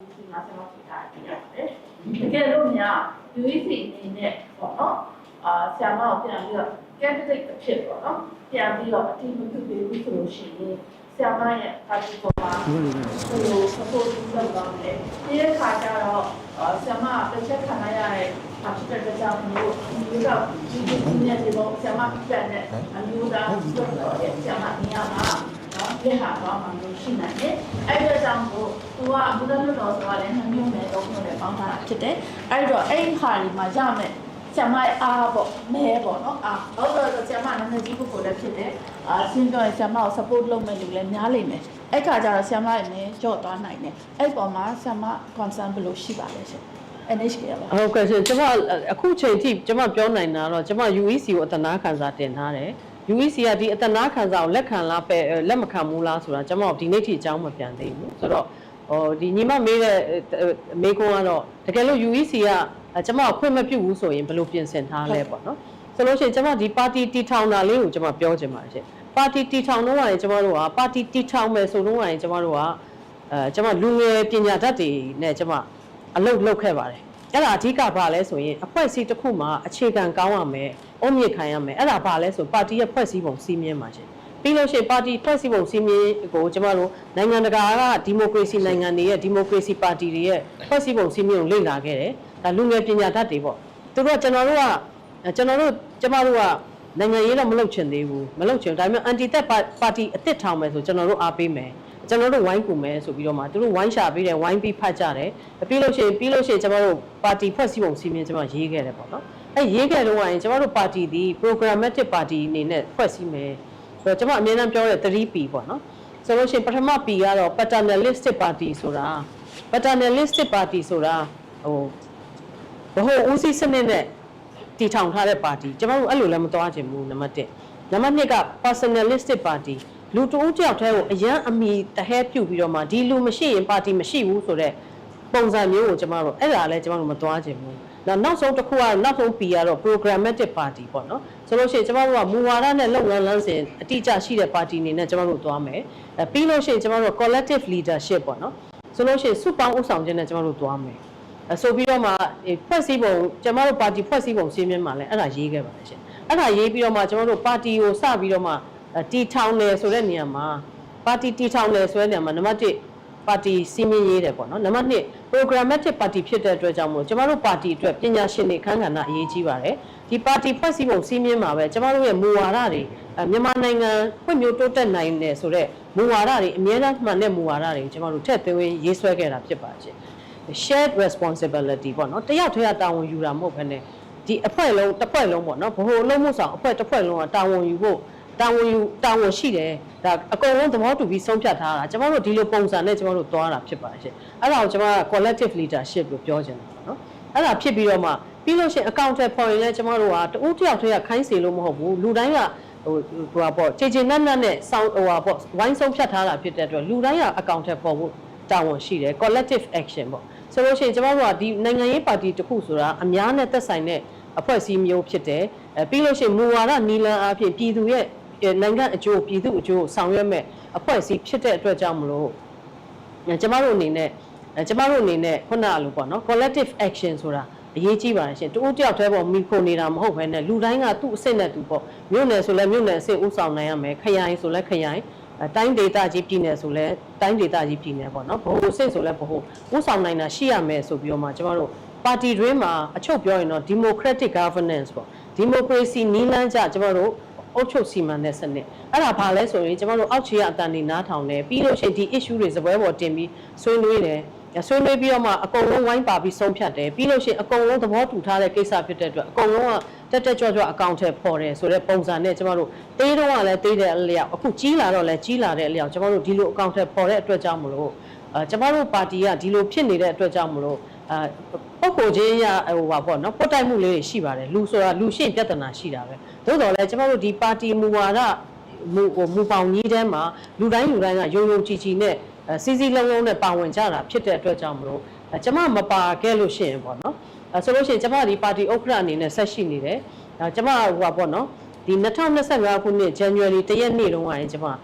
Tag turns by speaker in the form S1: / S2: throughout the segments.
S1: ဒီမှာဆက်လို့ထားကြရတယ်တကယ်လို့များ UEC အနေနဲ့ပေါ့နော်အာဆရာမကိုပြန်ပြီးတော့ candidate အဖြစ်ပေါ့နော်ပြန်ပြီးတော့အတိမပြုပေးဘူးဆိုလို့ရှိရင်ဆရာမရဲ့ party ပေါ်မှာဟို support လုပ်ပါမယ်ဒီရဲ့ခါကျတော့အာဆရာမတစ်ချက်ခံရရတဲ့ party တဲ့ကြောင့်မျိုးမျိုးတော့ဒီဒီနေ့ဒီတော့ဆရာမပြန်တဲ့အမျိုးသားတို့တော့ဆရာမနေရာမှာ နော်ဒီဟာတော့မှလို့ရှိနိုင်တယ်အဲ့ဒါကြောင့်မို့သူကဘုရားမြတ်တော်ဆိုတာလည်းနှမျိုးနဲ့သုံးမျိုးနဲ့ပေါင်းထားတာဖြစ်တယ်အဲ့တော့အဲ့ဒီဟာဒီမှာရမယ်ကျမအားပေါ့မဲပေါ့နော်အာဟုတ်တော့ကျမနာမည်ကြီးပုဂ္ဂိုလ်လည်းဖြစ်တယ်အာဆင်းပြောရင်ကျမကို support လုပ်မဲ့လူလည်းများလိမ့်မယ်အဲ့ခါကျတော့ဆ iam ရဲ့နည်းကြော့သွားနိုင်တယ်အဲ့ပေါ်မှာဆ iam concern ဘယ်လိုရှိပါလဲရှင် NHK ပါ
S2: ဟုတ်ကဲ့ရှင်ကျွန်မအခုချိန်ထိကျွန်မပြောနိုင်တာတော့ကျွန်မ UEC ကိုအတနာခံစာတင်ထားတယ် UEC ကဒီအတနာခံစာကိုလက်ခံလားပဲလက်မခံဘူးလားဆိုတာကျွန်မဒီနေ့ထိအကြောင်းမပြန်သေးဘူးဆိုတော့ဟိုဒီညီမမေးတဲ့မေးခွန်းကတော့တကယ်လို့ UEC ကကျွန်မခွင့်မပြုဘူးဆိုရင်ဘယ်လိုပြင်ဆင်ထားလဲပေါ့နော်ဆိုလို့ရှိရင်ကျွန်မဒီပါတီတီထောင်တာလေးကိုကျွန်မပြောချင်ပါတယ်ရှင်ပါတီတီထောင်တော့ရင်ကျွန်မတို့ကပါတီတီထောင်မယ်ဆိုတော့ရင်ကျွန်မတို့ကအဲကျွန်မလူငယ်ပညာတတ်တွေနဲ့ကျွန်မအလုပ်လုပ်ခဲ့ပါတယ် အဲ့ဒါအဓိကဘာလဲဆိုရင်အဖွဲ့အစည်းတစ်ခုမှာအခြေခံကောင်းရမယ်။အုံမြင့်ခံရမယ်။အဲ့ဒါဘာလဲဆိုပါတီရဲ့ဖွဲ့စည်းပုံစီမင်းပါရှင်။ပြီးလို့ရှိရင်ပါတီဖွဲ့စည်းပုံစီမင်းကိုကျမတို့နိုင်ငံတကာကဒီမိုကရေစီနိုင်ငံတွေရဲ့ဒီမိုကရေစီပါတီတွေရဲ့ဖွဲ့စည်းပုံစီမင်းကိုလေ့လာခဲ့တယ်။ဒါလူငယ်ပညာတတ်တွေပေါ့။သူတို့ကကျွန်တော်တို့ကကျွန်တော်တို့ကျမတို့ကနိုင်ငံရေးတော့မလုပ်ချင်သေးဘူး။မလုပ်ချင်ဘူးဒါပေမဲ့အန်တီသက်ပါတီအစ်စ်ထောင်မယ်ဆိုကျွန်တော်တို့အားပေးမယ်။ ကျွန်တော်တို့ဝိုင်းကူမယ်ဆိုပြီးတော့မှသူတို့ဝိုင်းရှာပေးတယ်ဝိုင်းပြီးဖတ်ကြတယ်ပြီးလို့ရှိရင်ပြီးလို့ရှိရင်ကျွန်တော်တို့ပါတီဖွဲ့စည်းပုံစီမင်းကျွန်တော်ရေးခဲ့တယ်ပေါ့နော်အဲရေးခဲ့တော့ရင်ကျွန်တော်တို့ပါတီဒီ programmatic party အနေနဲ့ဖွဲ့စည်းမယ်ဆိုတော့ကျွန်မအမြဲတမ်းပြောတဲ့ 3P ပေါ့နော်ဆိုလို့ရှိရင်ပထမ P ကတော့ paternalistic party ဆိုတာ paternalistic party ဆိုတာဟိုဘ ਹੁ ဦးစီးစနစ်နဲ့တည်ထောင်ထားတဲ့ပါတီကျွန်တော်တို့အဲ့လိုလည်းမသွားချင်ဘူးနံပါတ်1နံပါတ်2က personalistic party လူတဦးတယောက်တည်းကိုအရန်အမိတဟဲပြုတ်ပြီးတော့မှဒီလူမရှိရင်ပါတီမရှိဘူးဆိုတော့ပုံစံမျိုးကိုကျွန်တော်တို့အဲ့ဒါလည်းကျွန်တော်တို့မသွားချင်ဘူးနောက်နောက်ဆုံးတစ်ခုကနောက်ဆုံး P ကတော့ programmatic party ပေါ့နော်ဆိုလို့ရှိရင်ကျွန်တော်တို့ကမူဝါဒနဲ့လုပ်ငန်းလမ်းစဉ်အတိအကျရှိတဲ့ပါတီအနေနဲ့ကျွန်တော်တို့သွားမယ်အဲပြီးလို့ရှိရင်ကျွန်တော်တို့ collective leadership ပေါ့နော်ဆိုလို့ရှိရင်စုပေါင်းဥဆောင်ခြင်းနဲ့ကျွန်တော်တို့သွားမယ်အဲဆိုပြီးတော့မှဖွဲ့စည်းပုံကျွန်တော်တို့ပါတီဖွဲ့စည်းပုံစီးမြင်မှလည်းအဲ့ဒါရေးခဲ့ပါတယ်ရှင်အဲ့ဒါရေးပြီးတော့မှကျွန်တော်တို့ပါတီကိုစပြီးတော့မှ တီထောင်တယ်ဆိုတဲ့နေရာမှာပါတီတီထောင်တယ်ဆိုတဲ့နေရာမှာနံပါတ်1ပါတီစီမင်းရေးတယ်ပေါ့နော်နံပါတ်2 programmatic party ဖြစ်တဲ့အတွက်ကြောင့်မို့ကျမတို့ပါတီအတွက်ပညာရှင်တွေခန်းကဏ္ဍအရေးကြီးပါတယ်ဒီပါတီဖွဲ့စည်းပုံစီးမြင်မှာပဲကျမတို့ရဲ့မူဝါဒတွေမြန်မာနိုင်ငံဖွံ့ဖြိုးတိုးတက်နိုင်တယ်ဆိုတော့မူဝါဒတွေအများအားမှန်တဲ့မူဝါဒတွေကိုကျမတို့ထည့်သွင်းရေးဆွဲခဲ့တာဖြစ်ပါရှင် shared responsibility ပေါ့နော်တယောက်တည်းကတာဝန်ယူတာမဟုတ်ဘဲနဲ့ဒီအဖွဲ့လုံးတစ်ဖွဲ့လုံးပေါ့နော်ဘ ਹੁ လုံးမှုဆောင်အဖွဲ့တစ်ဖွဲ့လုံးကတာဝန်ယူဖို့ တာဝန်ယူတာဝန်ရှိတယ်ဒါအကုန်လုံးသဘောတူပြီးဆုံးဖြတ်ထားတာကျွန်တော်တို့ဒီလိုပုံစံနဲ့ကျွန်တော်တို့သွားတာဖြစ်ပါတယ်ရှင်အဲ့ဒါကိုကျွန်တော်က collective leadership လို့ပြောချင်တယ်ပေါ့နော်အဲ့ဒါဖြစ်ပြီးတော့မှပြီးလို့ရှိရင် accountable ပေါ်ရင်လည်းကျွန်တော်တို့ကတူတယောက်တည်းကခိုင်းစီလို့မဟုတ်ဘူးလူတိုင်းကဟိုဟိုပေါ့ခြေခြေနက်နက်နဲ့စောင်းဟိုပါပေါ့ဝိုင်းဆုံးဖြတ်ထားတာဖြစ်တဲ့အတွက်လူတိုင်းက accountable ပေါ်ဖို့တာဝန်ရှိတယ် collective action ပေါ့ဆိုလို့ရှိရင်ကျွန်တော်တို့ကဒီနိုင်ငံရေးပါတီတစ်ခုဆိုတာအများနဲ့သက်ဆိုင်တဲ့အဖွဲ့အစည်းမျိုးဖြစ်တယ်အဲပြီးလို့ရှိရင်မူဝါဒနီလန်အဖြစ်ပြည်သူရဲ့ နိုင်ငံအကျိုးပြည်သူအကျိုးဆောင်ရွက်မဲ့အဖွဲ့အစည်းဖြစ်တဲ့အတွက်ကြောင့်မလို့ကျမတို့အနေနဲ့ကျမတို့အနေနဲ့ခုနလိုပေါ့နော် collective action ဆိုတာအရေးကြီးပါတယ်ရှင်တူတယောက်တည်းပေါ့မိခိုနေတာမဟုတ်ဘဲနဲ့လူတိုင်းကသူ့အစ်စ်နဲ့သူပေါ့မြို့နယ်ဆိုလဲမြို့နယ်အစ်စ်ဥဆောင်နိုင်ရမယ်ခရိုင်ဆိုလဲခရိုင်တိုင်းဒေသကြီးပြည်နယ်ဆိုလဲတိုင်းဒေသကြီးပြည်နယ်ပေါ့နော်ဘို့အစ်စ်ဆိုလဲဘို့ဥဆောင်နိုင်တာရှိရမယ်ဆိုပြီးတော့မှကျမတို့ပါတီတွင်းမှာအချုပ်ပြောရင်တော့ democratic governance ပေါ့ democracy နီးလန်းကြကျမတို့ အုပ်ချုပ်စီမံတဲ့စနစ်အဲ့ဒါဘာလဲဆိုရင်ကျမတို့အောက်ခြေကအတန်နေနားထောင်တယ်ပြီးလို့ရှိရင်ဒီ issue တွေစပွဲပေါ်တင်ပြီးဆွေးနွေးတယ်ဆွေးနွေးပြီးတော့မှအကုန်လုံးဝိုင်းပါပြီးဆုံးဖြတ်တယ်ပြီးလို့ရှိရင်အကုန်လုံးသဘောတူထားတဲ့ကိစ္စဖြစ်တဲ့အတွက်အကုန်လုံးကတက်တက်ကြွကြွအကောင့်ထဲပေါ်တယ်ဆိုတဲ့ပုံစံနဲ့ကျမတို့တေးတော့ကလည်းတေးတဲ့အလျောက်အခုကြီးလာတော့လည်းကြီးလာတဲ့အလျောက်ကျမတို့ဒီလိုအကောင့်ထဲပေါ်တဲ့အတွက်ကြောင့်မလို့အဲကျမတို့ပါတီကဒီလိုဖြစ်နေတဲ့အတွက်ကြောင့်မလို့ အဲပုံကိုချင်းရဟိုပါပေါ့နော်ပုတ်တိုက်မှုလေးတွေရှိပါတယ်လူဆိုတာလူရှင်းပြဿနာရှိတာပဲသို့တော်လည်းကျမတို့ဒီပါတီမူဝါဒမူဟိုမူပေါင်းကြီးထဲမှာလူတိုင်းလူတိုင်းကယုံယုံကြည်ကြည်နဲ့စီစီလုံးလုံးနဲ့ပါဝင်ကြတာဖြစ်တဲ့အတွက်ကြောင့်မလို့ကျမမပါခဲ့လို့ရှိရင်ပေါ့နော်အဲဆိုလို့ရှိရင်ကျမဒီပါတီဥက္ကဋ္ဌအနေနဲ့ဆက်ရှိနေတယ်အဲကျမဟိုပါပေါ့နော်ဒီ2025ခုနှစ် January တရက်နေ့တုန်းကရင်ကျမအဲအဲ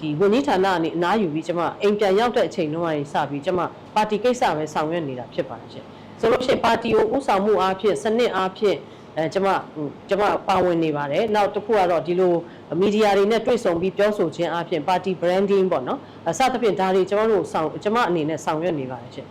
S2: ဒီဝန်ကြီးဌာနကနေအနားယူပြီးကျွန်မအိမ်ပြန်ရောက်တဲ့အချိန်တုန်းကနေစပြီးကျွန်မပါတီကိစ္စပဲဆောင်ရွက်နေတာဖြစ်ပါတယ်ရှင်ဆိုလို့ရှိရင်ပါတီကိုဥဆောင်မှုအားဖြင့်စနစ်အားဖြင့်အဲကျွန်မဟိုကျွန်မပါဝင်နေပါတယ်နောက်တစ်ခုကတော့ဒီလိုမီဒီယာတွေနဲ့တွေ့ဆုံပြီးပြောဆိုခြင်းအားဖြင့်ပါတီ branding ပေါ့နော်အစသဖြင့်ဒါတွေကျွန်တော်တို့ဆောင်ကျွန်မအနေနဲ့ဆောင်ရွက်နေပါတယ်ရှင်